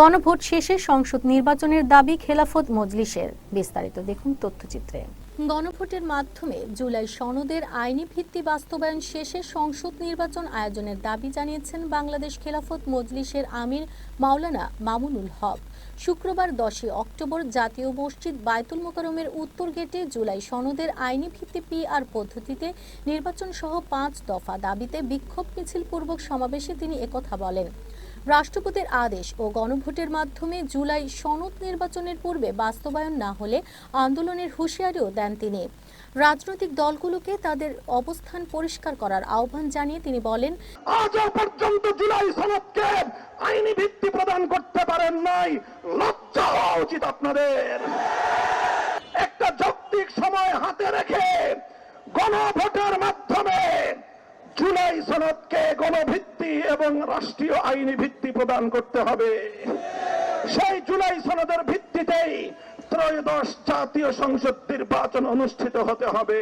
গণভোট শেষে সংসদ নির্বাচনের দাবি খেলাফত মজলিসের। বিস্তারিত দেখুন তথ্যচিত্রে। গণভোটের মাধ্যমে জুলাই সনদের আইনি ভিত্তি বাস্তবায়ন শেষে সংসদ নির্বাচন আয়োজনের দাবি জানিয়েছেন বাংলাদেশ খেলাফত মজলিসের আমির মাওলানা মামুনুল হক। শুক্রবার দশই অক্টোবর জাতীয় মসজিদ বায়তুল মোকারমের উত্তর গেটে জুলাই সনদের আইনি ভিত্তি পিআর পদ্ধতিতে নির্বাচন সহ পাঁচ দফা দাবিতে বিক্ষোভ মিছিল পূর্বক সমাবেশে তিনি একথা বলেন। রাষ্ট্রপতির আদেশ ও গণভোটের মাধ্যমে জুলাই সনদ নির্বাচনের পূর্বে বাস্তবায়ন না হলে আন্দোলনের হুঁশিয়ারিও দেন তিনি। রাজনৈতিক দলগুলোকে তাদের অবস্থান পরিষ্কার করার আহ্বান জানিয়ে তিনি বলেন আজও পর্যন্ত জুলাই সনদকে আইনি ভিত্তি প্রদান করতে পারেন নাই। লজ্জা হওয়া উচিত আপনাদের। একটা যৌক্তিক সময় হাতে রেখে গণভোটের জুলাই সনদকে গণভিত্তি এবং রাষ্ট্রীয় আইনি ভিত্তি প্রদান করতে হবে। সেই জুলাই সনদের ভিত্তিতেই ত্রয়োদশ জাতীয় সংসদ নির্বাচন অনুষ্ঠিত হতে হবে।